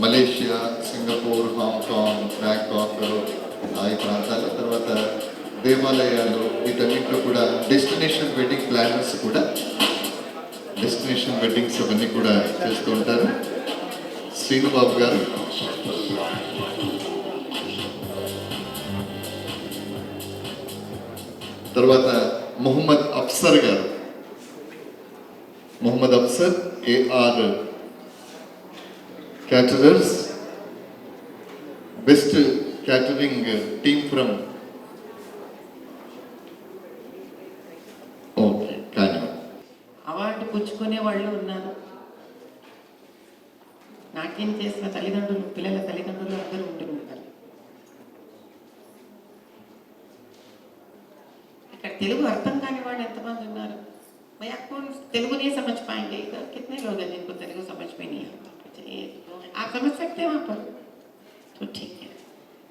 Malaysia Singapore Hong Kong Bangkok ఈ ప్రాంతాల తర్వాత దేవాలయాలు వీటన్నింటిలో కూడా డెస్టినేషన్ వెడ్డింగ్ ప్లానర్స్ కూడా డెస్టినేషన్ వెడ్డింగ్స్ అవన్నీ కూడా చేస్తూ ఉంటారు. శ్రీనుబాబు గారు. తర్వాత మొహమ్మద్ అఫ్సర్ గారు. Mohammed Afsar AR caterers best catering team from okay కానీ అవార్డు పుచ్చుకునే వాళ్ళు ఉన్నారు నాట్యం చేసిన తల్లిదండ్రులు పిల్లల తల్లిదండ్రులు అందరూ ఉండి ఉంటారు ఇక్కడ తెలుగు అర్థం కాని వాళ్ళు ఎంతమంది ఉన్నారు मैं आपको तेलुगु नहीं समझ पाएंगे इधर कितने लोग हैं जिनको तेलुगु समझ में नहीं आता ये आप समझ सकते हैं वहाँ पर तो ठीक है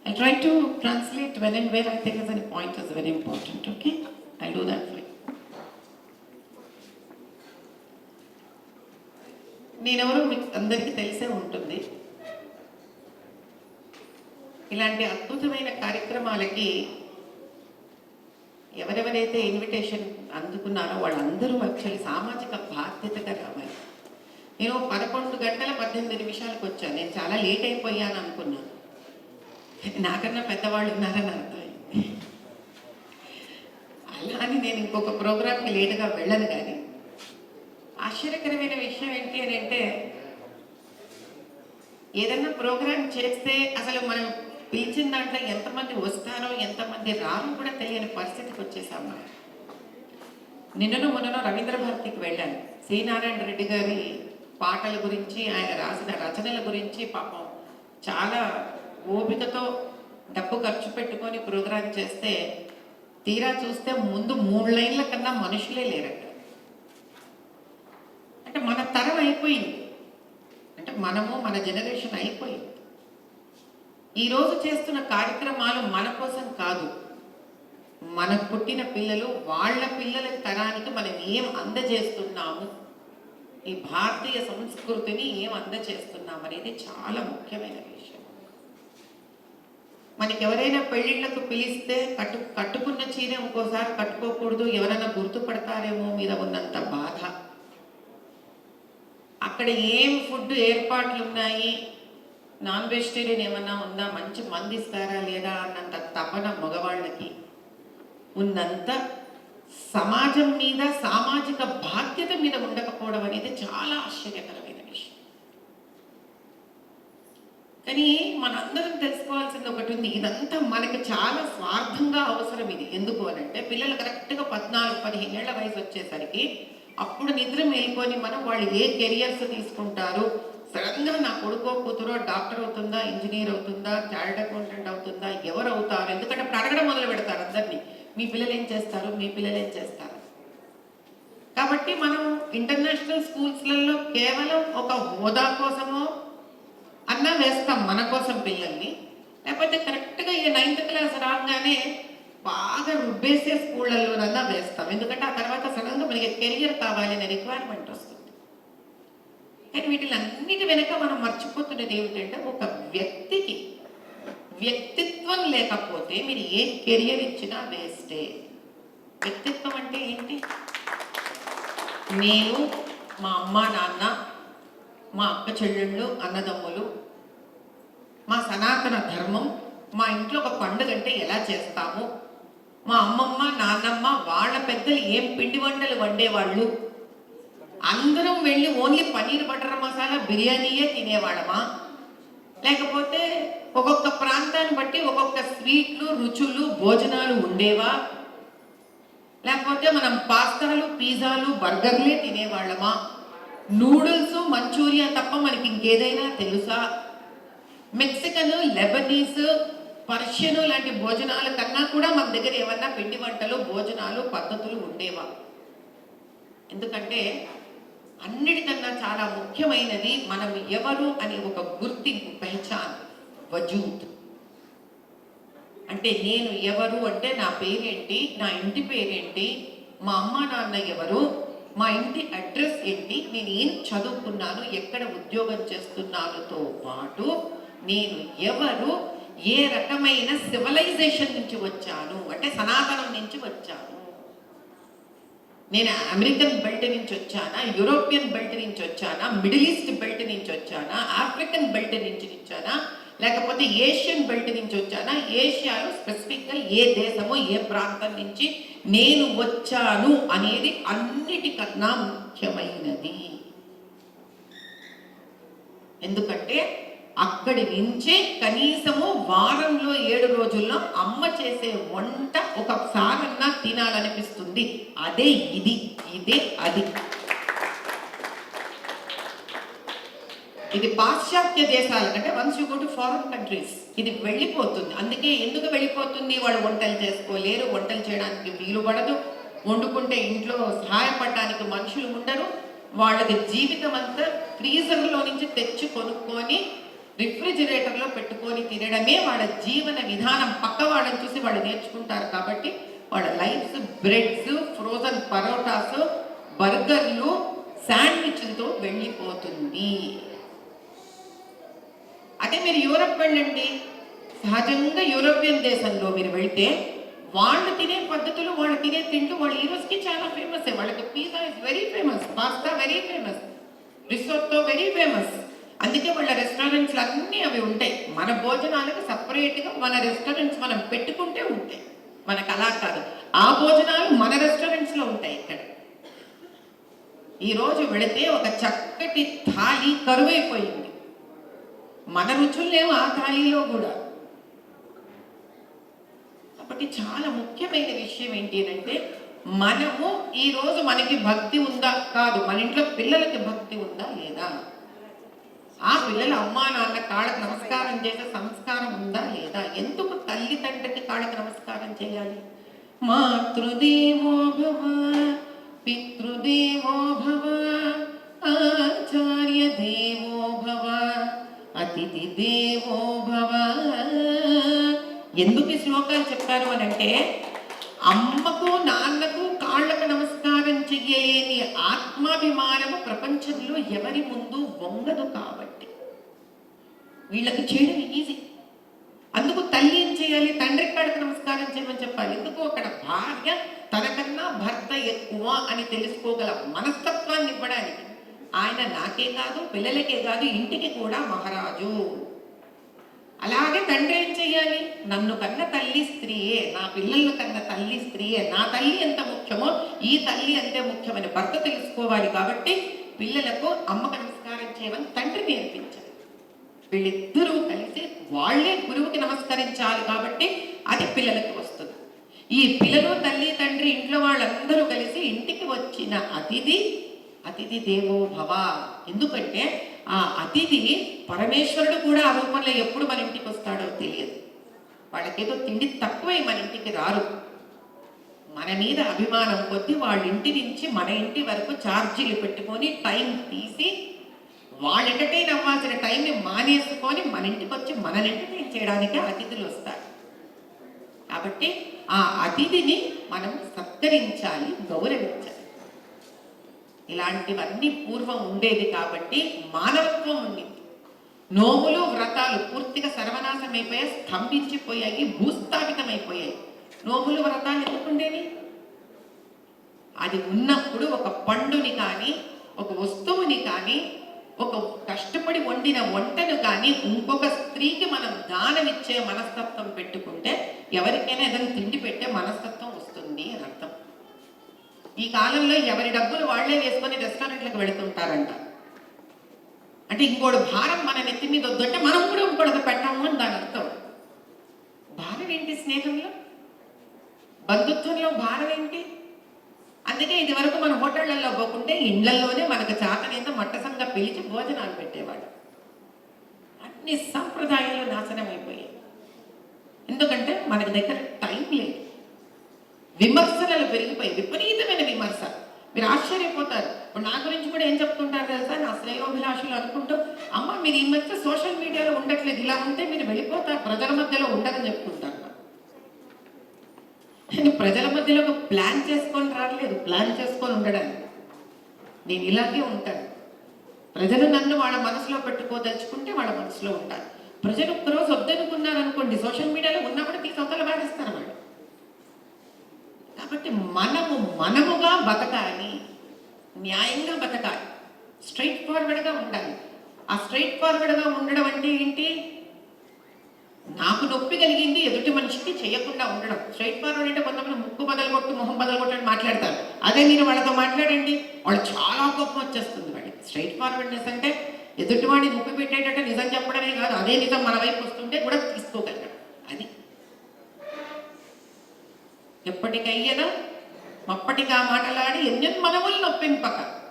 I try to translate when and where I think as a point is very important, okay? I'll do that for you. నేనెవరో మీకు అందరికీ తెలిసే ఉంటుంది ఇలాంటి అద్భుతమైన కార్యక్రమాలకి ఎవరెవరైతే ఇన్విటేషన్ అందుకున్నారో వాళ్ళందరూ యాక్చువల్లీ సామాజిక బాధ్యతగా రావాలి నేను పదకొండు గంటల పద్దెనిమిది నిమిషాలకు వచ్చాను నేను చాలా లేట్ అయిపోయాను అనుకున్నాను నాకన్నా పెద్దవాళ్ళు ఉన్నారని అర్థమైంది. అలా అని నేను ఇంకొక ప్రోగ్రామ్కి లేటుగా వెళ్ళను కానీ ఆశ్చర్యకరమైన విషయం ఏంటి అని అంటే ఏదన్నా ప్రోగ్రామ్ చేస్తే అసలు మనం పిలిచిన దాంట్లో ఎంతమంది వస్తారో ఎంతమంది రారో కూడా తెలియని పరిస్థితికి వచ్చేసాం మనం. నిన్నను మొన్నను రవీంద్ర భారతికి వెళ్ళాను. శ్రీనారాయణ నారాయణ రెడ్డి గారి పాటల గురించి ఆయన రాసిన రచనల గురించి పాపం చాలా ఓపికతో డబ్బు ఖర్చు పెట్టుకొని ప్రోగ్రాం చేస్తే తీరా చూస్తే ముందు మూడు లైన్ల కన్నా మనుషులే లేరట. అంటే మన తరం అయిపోయింది. అంటే మనము మన జనరేషన్ అయిపోయింది. ఈరోజు చేస్తున్న కార్యక్రమాలు మన కోసం కాదు. మనకు పుట్టిన పిల్లలు వాళ్ళ పిల్లల తరానికి మనం ఏం అందజేస్తున్నాము ఈ భారతీయ సంస్కృతిని ఏం అందజేస్తున్నాం అనేది చాలా ముఖ్యమైన విషయం. మనకి ఎవరైనా పెళ్ళిళ్ళకు పిలిస్తే కట్టు కట్టుకున్న చీర ఇంకోసారి కట్టుకోకూడదు ఎవరైనా గుర్తుపడతారేమో మీద ఉన్నంత బాధ. అక్కడ ఏం ఫుడ్ ఏర్పాట్లు ఉన్నాయి? నాన్ వెజిటేరియన్ ఏమన్నా ఉందా? మంచి మంది ఇస్తారా లేదా? అన్నంత తపన మగవాళ్ళకి ఉన్నంత సమాజం మీద సామాజిక బాధ్యత మీద ఉండకపోవడం అనేది చాలా ఆశ్చర్యకరమైన విషయం. కానీ మనందరం తెలుసుకోవాల్సింది ఒకటి ఉంది. ఇదంతా మనకి చాలా స్వార్థంగా అవసరం ఇది. ఎందుకు అని అంటే పిల్లలు కరెక్ట్గా పద్నాలుగు పదిహేను ఏళ్ళ వయసు వచ్చేసరికి అప్పుడు నిద్ర మేల్కొని మనం వాళ్ళు ఏ కెరియర్స్ తీసుకుంటారు? సడన్గా నా కొడుకో కూతురో డాక్టర్ అవుతుందా ఇంజనీర్ అవుతుందా చార్టెడ్ అకౌంటెంట్ అవుతుందా ఎవరు అవుతారు? ఎందుకంటే అప్పుడు అడగడం మొదలు పెడతారు అందరినీ. మీ పిల్లలు ఏం చేస్తారు? మీ పిల్లలు ఏం చేస్తారు? కాబట్టి మనం ఇంటర్నేషనల్ స్కూల్స్లలో కేవలం ఒక హోదా కోసమో అన్న వేస్తాం మన కోసం పిల్లల్ని. లేకపోతే కరెక్ట్గా ఈ నైన్త్ క్లాస్ రాగానే బాగా రుబ్బేసే స్కూళ్ళల్లోనన్నా వేస్తాం. ఎందుకంటే ఆ తర్వాత సడన్గా మనకి కెరియర్ కావాలి అనే రిక్వైర్మెంట్ వస్తుంది. కానీ వీటిలన్నిటి వెనక మనం మర్చిపోతున్నది ఏమిటంటే ఒక వ్యక్తికి వ్యక్తిత్వం లేకపోతే మీరు ఏ కెరియర్ ఇచ్చినా వేస్టే. వ్యక్తిత్వం అంటే ఏంటి? నేను మా అమ్మ నాన్న మా అక్క చెల్లెళ్ళు అన్నదమ్ములు మా సనాతన ధర్మం మా ఇంట్లో ఒక పండుగ అంటే ఎలా చేస్తాము? మా అమ్మమ్మ నాన్నమ్మ వాళ్ళ పెద్దలు ఏం పిండి వంటలు వండేవాళ్ళు? అందరం వెళ్ళి ఓన్లీ పన్నీర్ బటర్ మసాలా బిర్యానీయే తినేవాళ్ళమా? లేకపోతే ఒక్కొక్క ప్రాంతాన్ని బట్టి ఒక్కొక్క స్వీట్లు రుచులు భోజనాలు ఉండేవా? లేకపోతే మనం పాస్తాలు పిజ్జాలు బర్గర్లే తినేవాళ్ళమా? నూడిల్స్ మంచూరియా తప్ప మనకి ఇంకేదైనా తెలుసా? మెక్సికన్ లెబనీస్ పర్షియన్ లాంటి భోజనాల కన్నా కూడా మన దగ్గర ఏమన్నా పిండి వంటలు భోజనాలు పద్ధతులు ఉండేవా? ఎందుకంటే అన్నిటికన్నా చాలా ముఖ్యమైనది మనం ఎవరు అనే ఒక గుర్తింపు పెహచాన్ వజూద్. అంటే నేను ఎవరు అంటే నా పేరేంటి నా ఇంటి పేరేంటి మా అమ్మ నాన్న ఎవరు మా ఇంటి అడ్రస్ ఏంటి నేను ఏం చదువుకున్నాను ఎక్కడ ఉద్యోగం చేస్తున్నానుతో పాటు నేను ఎవరు ఏ రకమైన సివిలైజేషన్ నుంచి వచ్చాను అంటే సనాతనం నుంచి వచ్చాను. నేను అమెరికన్ బెల్ట్ నుంచి వచ్చానా యూరోపియన్ బెల్ట్ నుంచి వచ్చానా మిడిల్ ఈస్ట్ బెల్ట్ నుంచి వచ్చానా ఆఫ్రికన్ బెల్ట్ నుంచి వచ్చానా లేకపోతే ఏషియన్ బెల్ట్ నుంచి వచ్చానా? ఏషియాలో స్పెసిఫిక్గా ఏ దేశమో ఏ ప్రాంతం నుంచి నేను వచ్చాను అనేది అన్నిటికన్నా ముఖ్యమైనది. ఎందుకంటే అక్కడి నుంచే కనీసము వారంలో ఏడు రోజుల్లో అమ్మ చేసే వంట ఒకసారి తినాలనిపిస్తుంది అదే ఇది ఇదే అది. ఇది పాశ్చాత్య దేశాల కంటే once you go to foreign countries ఇది వెళ్ళిపోతుంది. అందుకే ఎందుకు వెళ్ళిపోతుంది? వాళ్ళు వంటలు చేసుకోలేరు. వంటలు చేయడానికి వీలు పడదు. వండుకుంటే ఇంట్లో సహాయపడడానికి మనుషులు ఉండరు. వాళ్ళకి జీవితం అంతా ఫ్రీజర్లో నుంచి తెచ్చి కొనుక్కొని రిఫ్రిజిరేటర్లో పెట్టుకొని తినడమే వాళ్ళ జీవన విధానం. పక్క వాళ్ళని చూసి వాళ్ళు నేర్చుకుంటారు కాబట్టి వాళ్ళ లైఫ్స్ బ్రెడ్స్ ఫ్రోజన్ పరోటాస్ బర్గర్లు శాండ్విచ్లతో వెళ్ళిపోతుంది. అదే మీరు యూరప్ వెళ్ళండి. సహజంగా యూరోపియన్ దేశంలో మీరు వెళ్తే వాళ్ళు తినే పద్ధతులు వాళ్ళు తినే తింటూ వాళ్ళు ఈ రోజుకి చాలా ఫేమస్ వాళ్ళకి pizza is very famous pasta very famous risotto very famous అందుకే వాళ్ళ రెస్టారెంట్స్ అన్నీ అవి ఉంటాయి. మన భోజనాలకు సపరేట్గా మన రెస్టారెంట్స్ మనం పెట్టుకుంటే ఉంటాయి. మనకు అలా కాదు. ఆ భోజనాలు మన రెస్టారెంట్స్లో ఉంటాయి ఇక్కడ. ఈరోజు వెళితే ఒక చక్కటి థాలి కరువైపోయింది. మన రుచులు లేవు ఆ థాలీలో కూడా. కాబట్టి చాలా ముఖ్యమైన విషయం ఏంటి అంటే మనము ఈరోజు మనకి భక్తి ఉందా? కాదు. మన ఇంట్లో పిల్లలకి భక్తి ఉందా? లేదా? ఆ పిల్లల అమ్మా నాన్న కాళ్ళకు నమస్కారం చేసే సంస్కారం ఉందా లేదా? ఎందుకు తల్లి తండ్రికి నమస్కారం చేయాలి? మాతృదేవో భవ పితృదేవో భవ ఆచార్య దేవో భవ అతిథి దేవో భవ. ఎందుకు ఈ శ్లోకాలు చెప్పారు అని అంటే అమ్మకు నాన్నకు కాళ్ళకు నమస్కారం చెయ్యలేని ఆత్మాభిమానము ప్రపంచంలో ఎవరి ముందు వంగదు కాబట్టి. వీళ్ళకి చేయడం ఈజీ అందుకు తల్లి ఏం చేయాలి? తండ్రి కాళ్ళకు నమస్కారం చేయమని చెప్పాలి. ఎందుకు? అక్కడ భార్య తనకన్నా భర్త ఎక్కువ అని తెలుసుకోగల మనస్తత్వాన్ని ఇవ్వడానికి. ఆయన నాకే కాదు పిల్లలకే కాదు ఇంటికి కూడా మహారాజు. అలాగే తండ్రి ఏం చెయ్యాలి నన్ను కన్న తల్లి స్త్రీయే నా పిల్లలను కన్న తల్లి స్త్రీయే. నా తల్లి ఎంత ముఖ్యమో ఈ తల్లి అంతే ముఖ్యమని భర్త తెలుసుకోవాలి కాబట్టి పిల్లలకు అమ్మకు నమస్కారం చేయమని తండ్రి నేర్పించాలి వీళ్ళిద్దరూ కలిసి వాళ్ళే గురువుకి నమస్కరించాలి కాబట్టి అది పిల్లలకు వస్తుంది. ఈ పిల్లలు తల్లి తండ్రి ఇంట్లో వాళ్ళందరూ కలిసి ఇంటికి వచ్చిన అతిథి అతిథి దేవో భవ. ఎందుకంటే ఆ అతిథి పరమేశ్వరుడు కూడా ఆ రూపంలో ఎప్పుడు మన ఇంటికి వస్తాడో తెలియదు. వాళ్ళకేదో తిండి తక్కువై మన ఇంటికి రారు. మన మీద అభిమానం కొద్దీ వాళ్ళ ఇంటి నుంచి మన ఇంటి వరకు ఛార్జీలు పెట్టుకొని టైం తీసి వాళ్ళు ఎంటర్టైన్ అవ్వాల్సిన టైంని మానేసుకొని మన ఇంటికి వచ్చి మనల్ని ఎంటర్టైన్ చేయడానికి అతిథులు వస్తారు. కాబట్టి ఆ అతిథిని మనం సత్కరించాలి గౌరవించాలి. ఇలాంటివన్నీ పూర్వం ఉండేది కాబట్టి మానవత్వం ఉండింది. నోములు వ్రతాలు పూర్తిగా సర్వనాశం అయిపోయాయి స్తంభించిపోయాయి భూస్థాపితమైపోయాయి. నోములు వ్రతాలు ఎందుకు ఉండేవి? అది ఉన్నప్పుడు ఒక పండుని కానీ ఒక వస్తువుని కానీ ఒక కష్టపడి వండిన వంటను కానీ ఇంకొక స్త్రీకి మనం దానం ఇచ్చే మనస్తత్వం పెట్టుకుంటే ఎవరికైనా ఏదైనా తిండి పెట్టే మనస్తత్వం వస్తుంది అని అర్థం. ఈ కాలంలో ఎవరి డబ్బులు వాళ్ళే వేసుకొని రెస్టారెంట్లకు వెళుతుంటారంట. అంటే ఇంకోటి భారం మన నెత్తి మీద వద్దంటే మనం కూడా ఇంకోటి పెట్టాము అని దాని అర్థం. భారం ఏంటి స్నేహంలో? బంధుత్వంలో భారం ఏంటి? అందుకే ఇది వరకు మన హోటళ్ళలో పోకుంటే ఇండ్లలోనే మనకు చాతనేంత మట్టసంగా పిలిచి భోజనాలు పెట్టేవాడు అన్ని సంప్రదాయాలు నాశనం అయిపోయాయి ఎందుకంటే మనకి దగ్గర టైం లేదు. విమర్శలు పెరిగిపోయి విపరీతమైన విమర్శ మీరు ఆశ్చర్యపోతారు. ఇప్పుడు నా గురించి కూడా ఏం చెప్తుంటారు తెలుసా? నా శ్రేయోభిలాషులు అనుకుంటూ అమ్మ మీరు ఈ మధ్య సోషల్ మీడియాలో ఉండట్లేదు. ఇలా ఉంటే మీరు వెళ్ళిపోతారు. ప్రజల మధ్యలో ఉండరని చెప్తుంటారు. ప్రజల మధ్యలో ఒక ప్లాన్ చేసుకొని రావట్లేదు ప్లాన్ చేసుకొని ఉండడానికి. నేను ఇలాగే ఉంటాను. ప్రజలు నన్ను వాళ్ళ మనసులో పెట్టుకోదలుచుకుంటే వాళ్ళ మనసులో ఉంటారు. ప్రజలు ఒక్కరోజు వద్దనుకున్నారనుకోండి సోషల్ మీడియాలో ఉన్నప్పుడు తీసి అవతల బాధిస్తారు వాళ్ళు. కాబట్టి మనము మనముగా బతకాలి. న్యాయంగా బతకాలి. స్ట్రైట్ ఫార్వర్డ్గా ఉండాలి. ఆ స్ట్రైట్ ఫార్వర్డ్గా ఉండడం అంటే ఏంటి? నాకు నొప్పి కలిగింది ఎదుటి మనిషికి చేయకుండా ఉండడం. స్ట్రైట్ ఫార్వర్డ్ అంటే కొంతమంది ముక్కు బదలగొట్టు మొహం బదలు మాట్లాడతారు. అదే మీరు వాళ్ళతో మాట్లాడండి. వాళ్ళు చాలా కోపం వచ్చేస్తుంది వాళ్ళకి. స్ట్రైట్ ఫార్వర్డ్నెస్ అంటే ఎదుటివాడిని నొప్పి పెట్టేటట్టు నిజం చెప్పడమే కాదు అదే నిజం మన వైపు వస్తుంటే కూడా తీసుకోగలగడం. అది. ఎప్పటికయ్యనా మప్పటిగా మాటలాడి ఎన్నెన్ మనములు నొప్పింపక.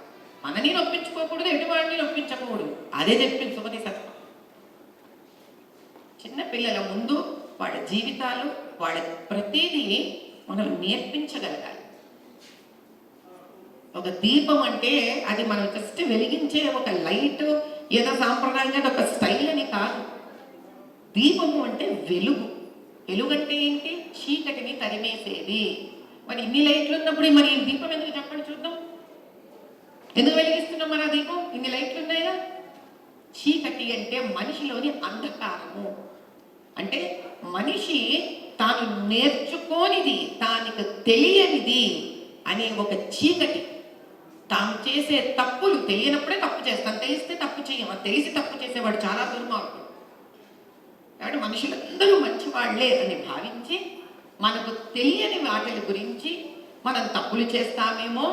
మనని నొప్పించుకోకూడదు ఎటువాడిని నొప్పించకూడదు. అదే చెప్పింది సుమతి సత్వం చిన్న పిల్లల ముందు వాళ్ళ జీవితాలు వాళ్ళ ప్రతిదీ మనం నేర్పించగలగాలి. ఒక దీపం అంటే అది మనం జస్ట్ వెలిగించే ఒక లైట్ ఏదో సాంప్రదాయంగా ఒక స్టైల్ అని కాదు. దీపము అంటే వెలుగు. వెలుగు అంటే ఏంటి? చీకటిని తరిమేసేది. మరి ఇన్ని లైట్లు ఉన్నప్పుడు మరి ఈ దీపం ఎందుకు చెప్పండి చూద్దాం? ఎందుకు వెలిగిస్తున్నాం మన దీపం? ఇన్ని లైట్లు ఉన్నాయా? చీకటి అంటే మనిషిలోని అంధకారము. అంటే మనిషి తాను నేర్చుకోనిది తానికి తెలియనిది అనే ఒక చీకటి. తాను చేసే తప్పులు తెలియనప్పుడే తప్పు చేస్తాను తెలిస్తే తప్పు చేయం అది తెలిసి తప్పు చేసేవాడు చాలా దుర్మార్గుడు. కాబట్టి మనుషులందరూ మంచివాళ్ళే అని భావించి మనకు తెలియని వాటిల గురించి మనం తప్పులు చేస్తామేమో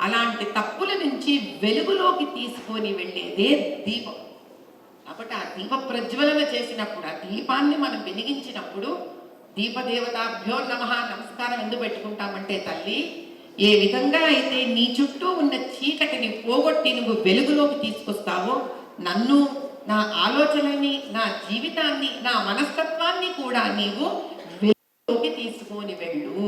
అలాంటి తప్పుల నుంచి వెలుగులోకి తీసుకొని వెళ్ళేదే దీపం. కాబట్టి ఆ దీప ప్రజ్వలన చేసినప్పుడు ఆ దీపాన్ని మనం వెలిగించినప్పుడు దీపదేవతాభ్యో నమ నమస్కారం ఎందుకు పెట్టుకుంటామంటే తల్లి ఏ విధంగా అయితే నీ చుట్టూ ఉన్న చీకటిని పోగొట్టి నువ్వు వెలుగులోకి తీసుకొస్తావో నన్ను నా ఆలోచనని నా జీవితాన్ని నా మనస్తత్వాన్ని కూడా నీవు వెలుగులోకి తీసుకొని వెళ్ళు.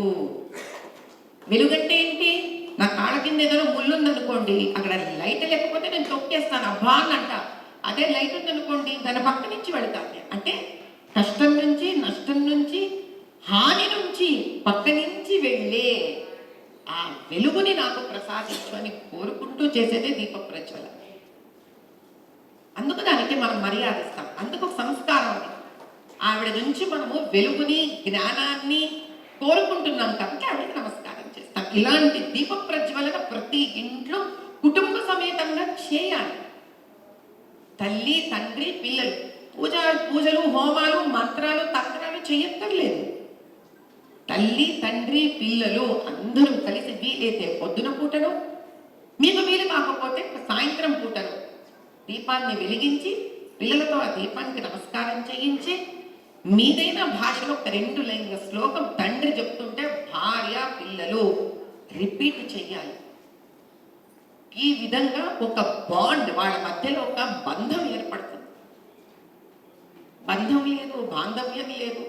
వెలుగంటే ఏంటి? నా కాళ్ళ కింద ఏదైనా ముళ్ళు ఉందనుకోండి అక్కడ లైట్ లేకపోతే నేను తొక్కేస్తాను అబ్బా అని అంటా. అదే లైట్ ఉందనుకోండి దాని పక్క నుంచి వెళ్తాను అంటే కష్టం నుంచి నష్టం నుంచి హాని నుంచి పక్క నుంచి వెళ్ళే ఆ వెలుగుని నాకు ప్రసాదించు అని కోరుకుంటూ చేసేదే దీప ప్రజ్వల అందుకు దానికి మనం మర్యాదిస్తాం అందుకు సంస్కారం ఆవిడ నుంచి మనము వెలుగుని జ్ఞానాన్ని కోరుకుంటున్నాం కాబట్టి ఆవిడకి నమస్కారం చేస్తాం. ఇలాంటి దీప ప్రజ్వలన ప్రతి ఇంట్లో కుటుంబ సమేతంగా చేయాలి. తల్లి తండ్రి పిల్లలు. పూజ పూజలు హోమాలు మంత్రాలు తంత్రాలు చేయక్కర్లేదు తల్లి తండ్రి పిల్లలు అందరూ కలిసి వీలైతే పొద్దున పూటను మీకు వీలు కాకపోతే సాయంత్రం పూటను దీపాన్ని వెలిగించి పిల్లలతో ఆ దీపానికి నమస్కారం చేయించి మీదైన భాషలో ఒక రెండు లైన్ల శ్లోకం తండ్రి చెప్తుంటే భార్య పిల్లలు రిపీట్ చెయ్యాలి. ఈ విధంగా ఒక బాండ్ వాళ్ళ మధ్యలో ఒక బంధం ఏర్పడుతుంది. బంధం లేదు బాంధవ్యం లేదు.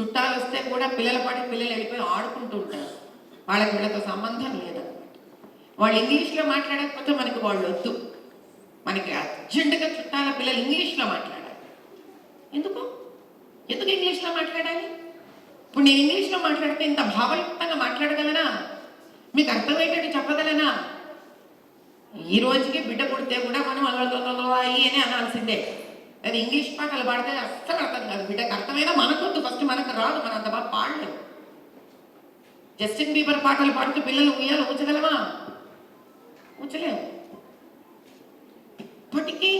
చుట్టాలు వస్తే కూడా పిల్లల పాటి పిల్లలు వెళ్ళిపోయి ఆడుకుంటూ ఉంటారు. వాళ్ళకి వీళ్ళతో సంబంధం లేదనమాట వాళ్ళు ఇంగ్లీష్లో మాట్లాడకపోతే మనకి వాళ్ళు వద్దు. మనకి అర్జెంటుగా చుట్టాల పిల్లలు ఇంగ్లీష్లో మాట్లాడాలి. ఎందుకు? ఎందుకు ఇంగ్లీష్లో మాట్లాడాలి? ఇప్పుడు నేను ఇంగ్లీష్లో మాట్లాడితే ఇంత భావయుక్తంగా మాట్లాడగలనా? మీకు అర్థమయ్యేటట్టు చెప్పగలనా? ఈ రోజుకి బిడ్డ పుడితే కూడా మనం అయ్యి అని అనాల్సిందే. అది ఇంగ్లీష్ పాటలు పాడితే అస్సలు అర్థం కాదు. బిడ్డకు అర్థమైనా మనకొద్దు. ఫస్ట్ మనకు రాదు. మన అంత బాగా పాడలేము జస్టిన్ బీబర్ పాటలు పాడుతూ పిల్లలు ఉయ్యాలి ఉంచగలమా ఉంచలేము ఇప్పటికీ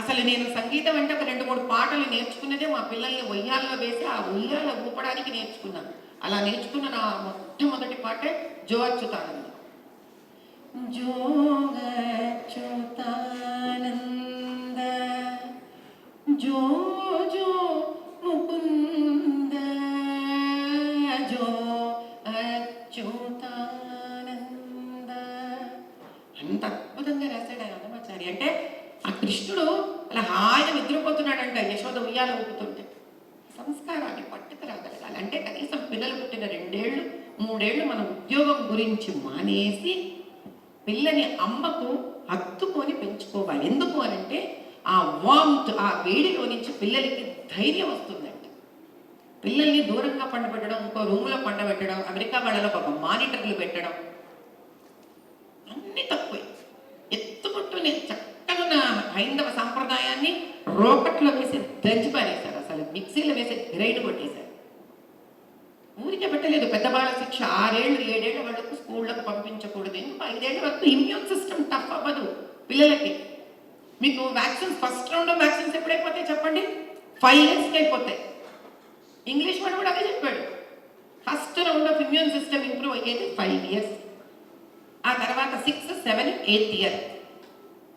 అసలు నేను సంగీతం అంటే ఒక రెండు మూడు పాటలు నేర్చుకున్నదే మా పిల్లల్ని ఉయ్యాల్లో వేసి ఆ ఉయ్యాల ఊపడానికి నేర్చుకున్నాను. అలా నేర్చుకున్న నా మొట్టమొదటి పాటే జో అచ్యుతానంద జో జో జో ముకుంద జో అచ్యుతానంద అంత అద్భుతంగా రాశాడు ఆయన అన్నమాచారి అంటే ఆ కృష్ణుడు అలా హాయిగా నిద్రపోతున్నాడంట యశోద ఉయ్యాల ఊపుతుంటే. సంస్కారాన్ని పట్టుకురాగలగాలి. అంటే కనీసం పిల్లలు పుట్టిన రెండేళ్ళు మూడేళ్ళు మన ఉద్యోగం గురించి మానేసి పిల్లని అమ్మకు హత్తుకొని పెంచుకోవాలి. ఎందుకు అనంటే ఆ వామ్త్ ఆ వేడిలో నుంచి పిల్లలకి ధైర్యం వస్తుందండి పిల్లల్ని దూరంగా పండబెట్టడం ఇంకో రూమ్లో పండబెట్టడం అమెరికా వాళ్ళలో ఒక మానిటర్లు పెట్టడం అన్ని తక్కువే. ఎత్తుకుంటూనే చక్కగా హైందవ సాంప్రదాయాన్ని రోకట్లో వేసి దంచి పారేశారు. మిక్సీలో వేసే గ్రైండ్ కొట్టేశారు. ఊరికే పెట్టలేదు. పెద్ద బాల శిక్ష ఆరేళ్ళు ఏడేళ్ళ వరకు స్కూళ్ళకు పంపించకూడదు. ఎందుకు ఐదేళ్ళ వరకు ఇమ్యూన్ సిస్టమ్ టఫ్ అవ్వదు పిల్లలకి. మీకు వ్యాక్సిన్స్ ఫస్ట్ రౌండ్ వ్యాక్సిన్స్ ఎప్పుడైపోతాయి చెప్పండి? ఫైవ్ ఇయర్స్కి అయిపోతాయి. ఇంగ్లీష్ వాడు కూడా అదే చెప్పాడు. First round of immune system improve అయ్యేది ఫైవ్ ఇయర్స్ ఆ తర్వాత సిక్స్ సెవెన్ ఎయిత్ ఇయర్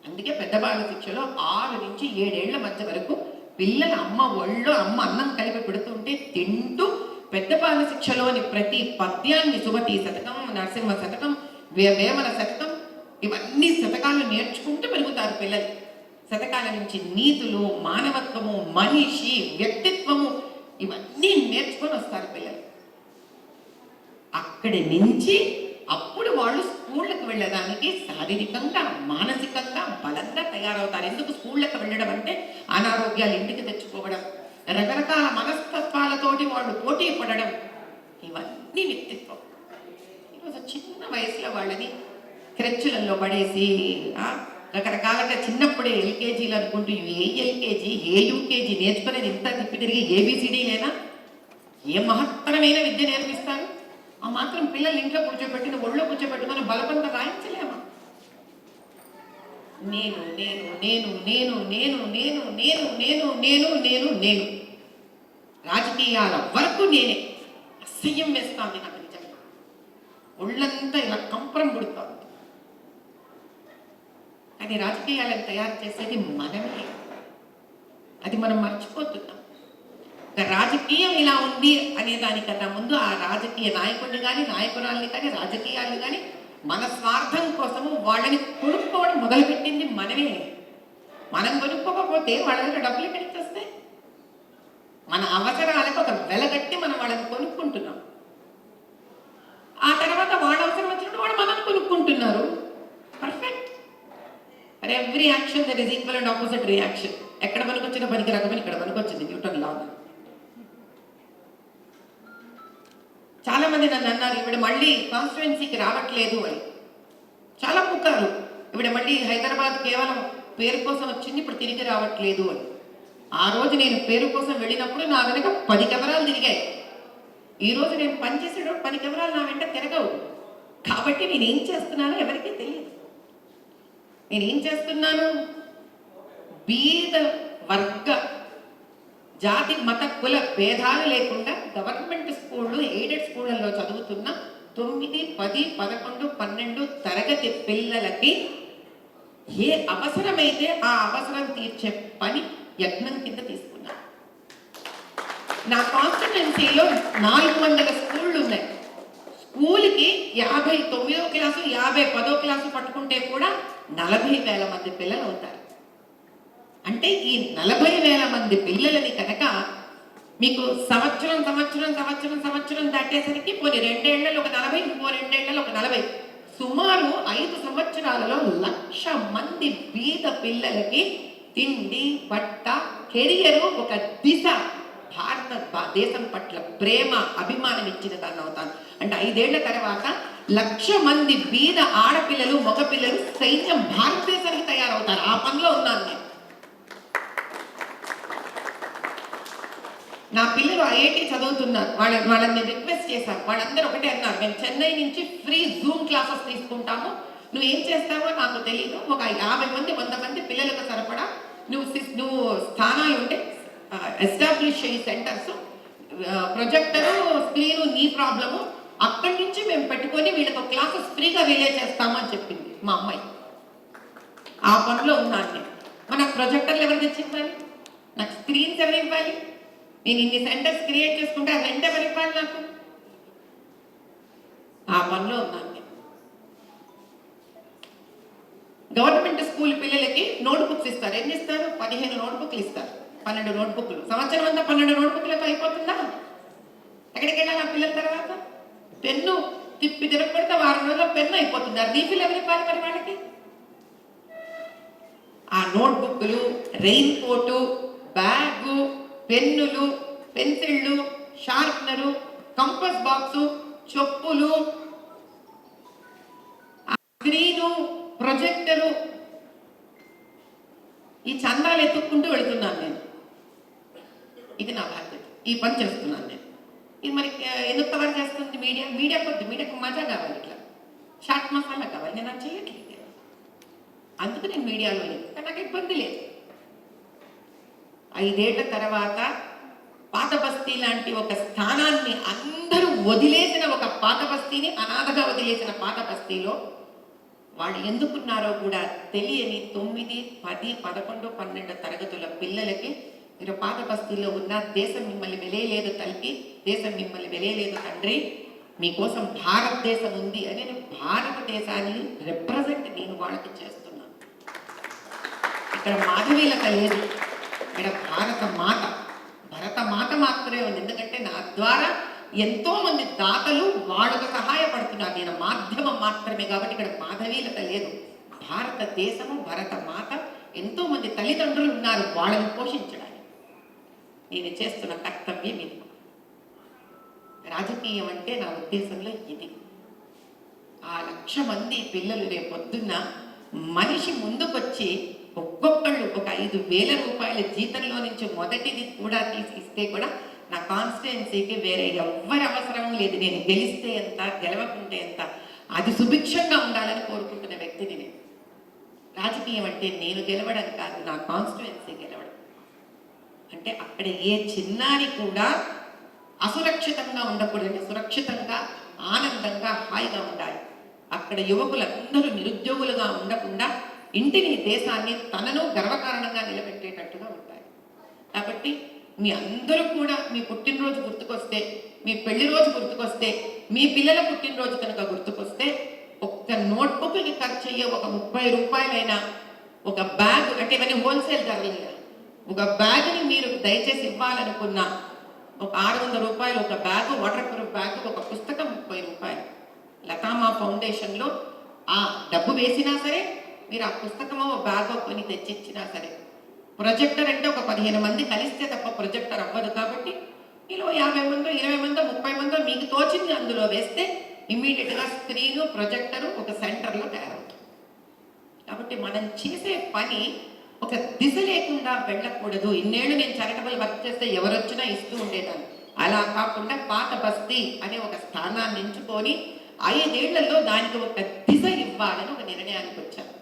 అందుకే పెద్ద బాల శిక్షలో ఆరు నుంచి ఏడేళ్ళ మధ్య వరకు పిల్లల అమ్మ ఒళ్ళో అమ్మ అన్నం కలిపి పెడుతుంటే తింటూ పెద్దపాల శిక్షలోని ప్రతి పద్యాన్ని సుమతి శతకం నరసింహ శతకం వే- వేమన శతకం ఇవన్నీ శతకాలు నేర్చుకుంటూ పెరుగుతారు పిల్లలు. శతకాల నుంచి నీతులు మానవత్వము మనిషి వ్యక్తిత్వము ఇవన్నీ నేర్చుకొని వస్తారు పిల్లలు. అక్కడి నుంచి అప్పుడు వాళ్ళు స్కూళ్ళకి వెళ్ళడానికి శారీరకంగా మానసికంగా బలంగా తయారవుతారు. ఎందుకు స్కూళ్ళకి వెళ్ళడం అంటే అనారోగ్యాలు ఇంటికి తెచ్చుకోవడం రకరకాల మనస్తత్వాలతోటి వాళ్ళు పోటీ పడడం ఇవన్నీ వ్యక్తిత్వం. ఈరోజు చిన్న వయసులో వాళ్ళని క్రెచ్చులలో పడేసి రకరకాలుగా చిన్నప్పుడే ఎల్కేజీలు అనుకుంటూ ఏ ఎల్కేజీ ఏ యూకేజీ నేర్చుకునేది ఇంత తిప్పి తిరిగి ఏబిసిడీలేనా ఏ మహత్తరమైన విద్య నేర్పిస్తారు? ఆ మాత్రం పిల్లలు ఇంట్లో కూర్చోబెట్టిన ఒళ్ళో మనం బలవంత రాయించలేమా నేను నేను నేను నేను నేను నేను నేను నేను నేను నేను నేను రాజకీయాల వరకు నేనే అసహ్యం వేస్తాంది నాకు నిజంగా ఒళ్ళంతా ఇలా కంపరం పుడుతోంది అది రాజకీయాలను తయారు చేసేది మనమే అది మనం మర్చిపోతున్నాం రాజకీయం ఇలా ఉంది అనే దానికన్నా ముందు ఆ రాజకీయ నాయకుడిని కానీ నాయకురాల్ని కానీ రాజకీయాలు కానీ మన స్వార్థం కోసము వాళ్ళని కొనుక్కోవడం మొదలుపెట్టింది మనమే. మనం కొనుక్కోకపోతే వాళ్ళ దగ్గర డబ్బులు ఎక్కడికి వస్తాయి? మన అవసరాలకు ఒక వెలగట్టి మనం వాళ్ళని కొనుక్కుంటున్నాం. ఆ తర్వాత వాళ్ళ అవసరం వచ్చినప్పుడు వాళ్ళు మనం కొనుక్కుంటున్నారు. Perfect. For every action there is equal and opposite reaction ఎక్కడ పనికొచ్చిన పనికి రకమని ఇక్కడ పనికొచ్చింది. న్యూటన్ లా చాలామంది నన్ను అన్నారు ఇవిడ మళ్ళీ కాన్స్టిట్యున్సీకి రావట్లేదు అని. చాలా పుకారు. ఇవిడ మళ్ళీ హైదరాబాద్ కేవలం పేరు కోసం వచ్చింది ఇప్పుడు తిరిగి రావట్లేదు అని. ఆ రోజు నేను పేరు కోసం వెళ్ళినప్పుడు నా వెనక పది కెమెరాలు తిరిగాయి. ఈరోజు నేను పనిచేసేటప్పుడు పది కెమెరాలు నా వెంట తిరగవు. కాబట్టి నేను ఏం చేస్తున్నానో ఎవరికీ తెలియదు. నేనేం చేస్తున్నాను? బీద వర్గ జాతి మత కుల భేదాలు లేకుండా గవర్నమెంట్ స్కూళ్ళు ఎయిడెడ్ స్కూళ్ళల్లో చదువుతున్న తొమ్మిది పది పదకొండు పన్నెండు తరగతి పిల్లలకి ఏ అవసరమైతే ఆ అవసరం తీర్చే పని యజ్ఞం కింద తీసుకున్నా. నా కాన్స్టిట్యున్సీలో నాలుగు వందల స్కూళ్ళు ఉన్నాయి. స్కూల్కి యాభై తొమ్మిదో క్లాసు యాభై పదో క్లాసు పట్టుకుంటే కూడా నలభై వేల మంది పిల్లలు అవుతారు. అంటే ఈ నలభై వేల మంది పిల్లలని కనుక మీకు సంవత్సరం సంవత్సరం సంవత్సరం సంవత్సరం దాటేసరికి పోనీ రెండేళ్ళలో ఒక నలభై ఇంకో రెండేళ్ళలో ఒక నలభై. సుమారు ఐదు సంవత్సరాలలో లక్ష మంది బీద పిల్లలకి తిండి బట్ట కెరియర్ ఒక దిశ. భారత దేశం పట్ల ప్రేమ అభిమానం ఇచ్చిన దాన్ని అవుతాను అంటే ఐదేళ్ళ తర్వాత లక్ష మంది బీద ఆడపిల్లలు మగపిల్లలు సైన్యం భారతదేశానికి తయారవుతారు. ఆ పనిలో ఉన్నాను నేను. నా పిల్లలు ఐఐటి చదువుతున్నారు. వాళ్ళ వాళ్ళని నేను రిక్వెస్ట్ చేశాను. వాళ్ళందరూ ఒకటే అన్నారు. మేము చెన్నై నుంచి ఫ్రీ జూమ్ క్లాసెస్ తీసుకుంటాము. నువ్వు ఏం చేస్తావో నాకు తెలియదు ఒక యాభై మంది వంద మంది పిల్లలకు సరిపడా నువ్వు నువ్వు స్థానాలు ఉంటే ఎస్టాబ్లిష్ చేయి సెంటర్స్ ప్రొజెక్టరు స్క్రీన్ నీ ప్రాబ్లము అక్కడి నుంచి మేము పెట్టుకొని వీళ్ళకు క్లాసెస్ ఫ్రీగా రిలే చేస్తామని చెప్పింది మా అమ్మాయి. ఆ పనిలో ఉన్నాను నేను. మనకు ప్రొజెక్టర్లు ఎవరికి తెచ్చి ఇవ్వాలి నాకు స్క్రీన్స్ ఎవరు ఇవ్వాలి? నేను ఇన్ని సెంటర్స్ క్రియేట్ చేసుకుంటే ఆ రెంట్ ఎవరు ఇవ్వాలి నాకు? ఆ పనిలో ఉన్నాను గవర్నమెంట్ స్కూల్ పిల్లలకి నోట్ బుక్స్ ఇస్తారు. ఎన్ని ఇస్తారు పదిహేను నోట్ బుక్లు ఇస్తారు. పన్నెండు నోట్ బుక్లు సంవత్సరం అంతా పన్నెండు నోట్ బుక్లతో అయిపోతుందా? ఎక్కడికి వెళ్ళాలి ఆ పిల్లల తర్వాత? పెన్ను తిప్పి తిరగబడితే వారం రోజుల్లో పెన్ను అయిపోతుంది. ఆ రీఫిల్ ఎవరి ఇవ్వాలి మరి వాళ్ళకి? ఆ నోట్ బుక్లు రెయిన్ కోటు పెన్నులు పెన్సిళ్ళు షార్ప్నరు కంపస్ బాక్సు చెప్పులు స్క్రీను ప్రొజెక్టరు. ఈ చందాలు ఎత్తుక్కుంటూ వెళుతున్నాను నేను. ఇది నా బాధ్యత. ఈ పని చేస్తున్నాను నేను. ఇది మరి ఎందుకు కవర్ చేస్తుంది మీడియా? మీడియా కొద్ది మీడియాకు మజా కావాలి ఇట్లా. షార్ట్ మసాలా కావాలి. నేను అది చేయట్లేదు. అందుకు నేను మీడియాలో లేదు కానీ నాకు ఇబ్బంది లేదు. ఐదేళ్ళ తర్వాత పాత బస్తీ లాంటి ఒక స్థానాన్ని అందరూ వదిలేసిన ఒక పాత బస్తీని అనాథగా వదిలేసిన పాత బస్తీలో వాళ్ళు ఎందుకున్నారో కూడా తెలియని తొమ్మిది పది పదకొండు పన్నెండు తరగతుల పిల్లలకి మీరు పాత బస్తీలో ఉన్న దేశం మిమ్మల్ని వెలేయలేదు తల్లి దేశం మిమ్మల్ని వెలేయలేదు తండ్రి మీకోసం భారతదేశం ఉంది అని నేను భారతదేశాన్ని రిప్రజెంట్ నేను వాళ్ళకి చేస్తున్నాను. ఇక్కడ మాధవీలత లేదు. ఇక్కడ భారత మాత. భరత మాత మాత్రమే ఉంది. ఎందుకంటే నా ద్వారా ఎంతో మంది దాతలు వాళ్ళకు సహాయపడుతున్నారు. నేను మాధ్యమం మాత్రమే కాబట్టి ఇక్కడ మాధవీలత లేదు. భారతదేశము భరత మాత ఎంతో మంది తల్లిదండ్రులు ఉన్నారు వాళ్ళని పోషించడానికి. నేను చేస్తున్న కర్తవ్యం ఇది. రాజకీయం అంటే నా ఉద్దేశంలో ఇది. ఆ లక్ష మంది పిల్లలు రేపు పొద్దున్న మనిషి ముందుకొచ్చి ఒక్కొక్కళ్ళు ఒక ఐదు వేల రూపాయల జీతంలో నుంచి మొదటిది కూడా తీసి ఇస్తే కూడా నా కాన్స్టిట్యున్సీకి వేరే ఎవ్వరి అవసరం లేదు. నేను గెలిస్తే ఎంత గెలవకుంటే ఎంత అది సుభిక్షంగా ఉండాలని కోరుకుంటున్న వ్యక్తిని నేను. రాజకీయం అంటే నేను గెలవడం కాదు నా కాన్స్టిట్యున్సీ గెలవడం. అంటే అక్కడ ఏ చిన్నారి కూడా అసురక్షితంగా ఉండకూడదు సురక్షితంగా ఆనందంగా హాయిగా ఉండాలి. అక్కడ యువకులందరూ నిరుద్యోగులుగా ఉండకుండా ఇంటిని దేశాన్ని తనను గర్వకారణంగా నిలబెట్టేటట్టుగా ఉంటాయి. కాబట్టి మీ అందరూ కూడా మీ పుట్టినరోజు గుర్తుకొస్తే మీ పెళ్ళి రోజు గుర్తుకొస్తే మీ పిల్లల పుట్టినరోజు కనుక గుర్తుకొస్తే ఒక్క నోట్బుక్కి ఖర్చు అయ్యే ఒక ముప్పై రూపాయలైనా ఒక బ్యాగ్ అంటే ఇవన్నీ హోల్సేల్ ధరలు. ఒక బ్యాగ్ని మీరు దయచేసి ఇవ్వాలనుకున్న ఒక ఆరు వందల రూపాయలు ఒక బ్యాగ్ వాటర్ ప్రూఫ్ బ్యాగ్ ఒక పుస్తకం ముప్పై రూపాయలు. లతామా ఫౌండేషన్లో ఆ డబ్బు వేసినా సరే మీరు ఆ పుస్తకమో బ్యాగో కొని తెచ్చిచ్చినా సరే ప్రొజెక్టర్ అంటే ఒక పదిహేను మంది కలిస్తే తప్ప ప్రొజెక్టర్ అవ్వదు కాబట్టి మీలో యాభై మందో ఇరవై మందో ముప్పై మందో మీకు తోచింది అందులో వేస్తే ఇమ్మీడియట్గా స్క్రీను ప్రొజెక్టరు ఒక సెంటర్లో తయారవుతుంది. కాబట్టి మనం చేసే పని ఒక దిశ లేకుండా వెళ్ళకూడదు. ఇన్నేళ్ళు నేను చారిటబుల్ వర్క్ చేస్తే ఎవరొచ్చినా ఇస్తూ ఉండేదాన్ని. అలా కాకుండా పాత బస్తీ అనే ఒక స్థానాన్ని ఎంచుకొని ఐదేళ్ళలో దానికి ఒక దిశ ఇవ్వాలని ఒక నిర్ణయానికి వచ్చాను.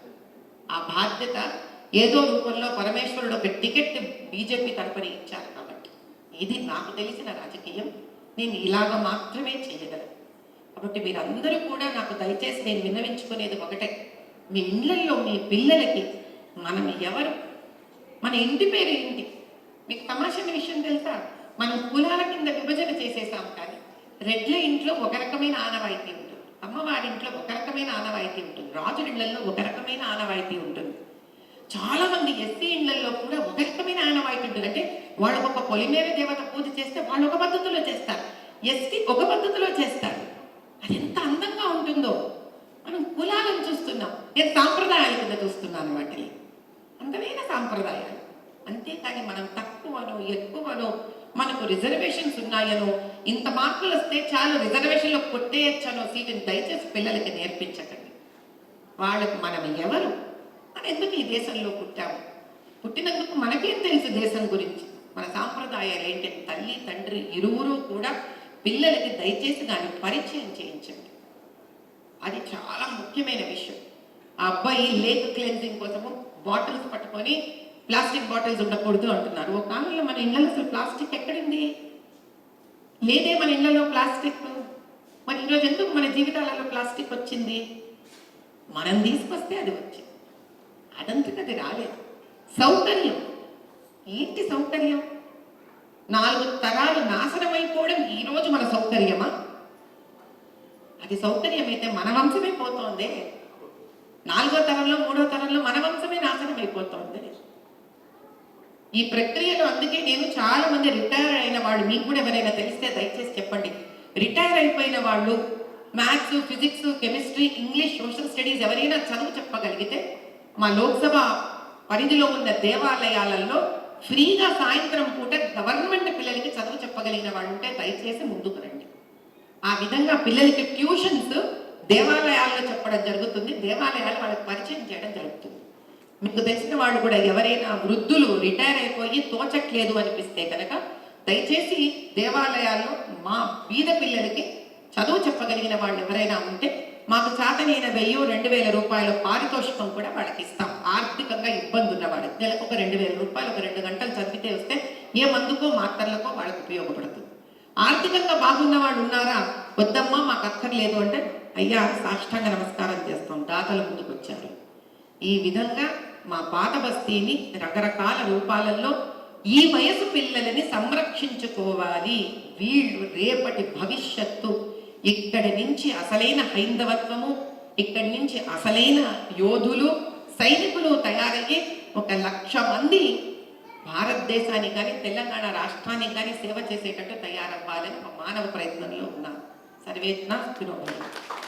ఆ బాధ్యత ఏదో రూపంలో పరమేశ్వరుడు ఒక టికెట్ బీజేపీ తరపున ఇచ్చారు కాబట్టి. ఇది నాకు తెలిసిన రాజకీయం. నేను ఇలాగ మాత్రమే చేయగలను. కాబట్టి మీరందరూ కూడా నాకు దయచేసి నేను విన్నవించుకునేది ఒకటే. మీ ఇళ్ళల్లో మీ పిల్లలకి మనం ఎవరు? మన ఇంటి పేరు ఏంటి? మీకు తమాషైన విషయం తెలుసా? మనం కులాల కింద విభజన చేసేసాం కానీ రెడ్ల ఇంట్లో ఒక రకమైన ఆనవాయితీ ఉంది. అమ్మవారింట్లో ఒక రకమైన ఆనవాయితీ ఉంటుంది. రాజుల ఇళ్ళలో ఒక రకమైన ఆనవాయితీ ఉంటుంది. చాలా మంది ఎస్సీ ఇళ్ళలో కూడా ఒక రకమైన ఆనవాయితీ ఉంటుంది. అంటే వాళ్ళు ఒక పొలిమేర దేవత పూజ చేస్తే వాళ్ళు ఒక పద్ధతిలో చేస్తారు. ఎస్టీ ఒక పద్ధతిలో చేస్తారు. అది ఎంత అందంగా ఉంటుందో. మనం కులాలను చూస్తున్నాం. నేను సాంప్రదాయాల కింద చూస్తున్నాను వాటిని. అందమైన సాంప్రదాయాలు. అంతేకాని మనం తక్కువనో ఎక్కువనో మనకు రిజర్వేషన్స్ ఉన్నాయనో ఇంత మార్కులు వస్తే చాలు రిజర్వేషన్లో కొట్టేయచ్చనో సీటుని దయచేసి పిల్లలకి నేర్పించకండి. వాళ్ళకు మనం ఎవరు? మనం ఎందుకు ఈ దేశంలో పుట్టాము? పుట్టినందుకు మనకేం తెలుసు దేశం గురించి? మన సాంప్రదాయాలు ఏంటి? తల్లి తండ్రి ఇరువురు కూడా పిల్లలకి దయచేసి దాన్ని పరిచయం చేయించండి. అది చాలా ముఖ్యమైన విషయం. ఆ అబ్బాయి లేక్ క్లెన్సింగ్ కోసము బాటిల్స్ పట్టుకొని ప్లాస్టిక్ బాటిల్స్ ఉండకూడదు అంటున్నారు. ఒక కాలంలో మన ఇళ్ళలో అసలు ప్లాస్టిక్ ఎక్కడింది లేదే మన ఇళ్ళలో ప్లాస్టిక్. మరి ఈరోజు ఎందుకు మన జీవితాలలో ప్లాస్టిక్ వచ్చింది? మనం తీసుకొస్తే అది వచ్చింది. అదంతకు అది రాలేదు. సౌకర్యం. ఏంటి సౌకర్యం? నాలుగు తరాలు నాశనం అయిపోవడం ఈరోజు మన సౌకర్యమా? అది సౌకర్యం అయితే మన వంశమే పోతోంది. నాలుగో తరంలో మూడో తరంలో మన వంశమే నాశనం అయిపోతోంది. ఈ ప్రక్రియను అందుకే నేను చాలా మంది రిటైర్ అయిన వాళ్ళు మీకు కూడా ఎవరైనా తెలిస్తే దయచేసి చెప్పండి. రిటైర్ అయిపోయిన వాళ్ళు maths physics chemistry English social studies ఎవరైనా చదువు చెప్పగలిగితే మా లోక్సభ పరిధిలో ఉన్న దేవాలయాలలో ఫ్రీగా సాయంత్రం పూట గవర్నమెంట్ పిల్లలకి చదువు చెప్పగలిగిన వాళ్ళు ఉంటే దయచేసి ముందుకు రండి. ఆ విధంగా పిల్లలకి ట్యూషన్స్ దేవాలయాల్లో చెప్పడం జరుగుతుంది. దేవాలయాలు వాళ్ళకి పరిచయం చేయడం జరుగుతుంది. మీకు తెలిసిన వాళ్ళు కూడా ఎవరైనా వృద్ధులు రిటైర్ అయిపోయి తోచట్లేదు అనిపిస్తే కనుక దయచేసి దేవాలయాల్లో మా బీద పిల్లలకి చదువు చెప్పగలిగిన వాళ్ళు ఎవరైనా ఉంటే మాకు చేతనైన వెయ్యి రెండు వేల రూపాయల పారితోషికం కూడా వాళ్ళకి ఇస్తాం. ఆర్థికంగా ఇబ్బంది ఉన్న వాళ్ళకి. నెలకు ఒక రెండు వేల రూపాయలు ఒక రెండు గంటలు చదివితే వస్తే ఏ మందుకో మాత్రలకో వాళ్ళకి ఉపయోగపడుతుంది ఆర్థికంగా బాగున్న వాళ్ళు ఉన్నారా? వద్దమ్మా మాకు అక్కర్లేదు అంటే అయ్యా సాష్టాంగ నమస్కారం చేస్తాం. దాతల ముందుకు వచ్చారు ఈ విధంగా మా పాత బస్తీని రకరకాల రూపాలలో ఈ వయసు పిల్లలని సంరక్షించుకోవాలి. వీళ్ళు రేపటి భవిష్యత్తు. ఇక్కడి నుంచి అసలైన హైందవత్వము ఇక్కడి నుంచి అసలైన యోధులు సైనికులు తయారయ్యే ఒక లక్ష మంది భారతదేశానికి కానీ తెలంగాణ రాష్ట్రానికి కానీ సేవ చేసేటట్టు తయారవ్వాలని ఒక మానవ ప్రయత్నంలో ఉన్నారు సర్వేత్న స్థిరోభవం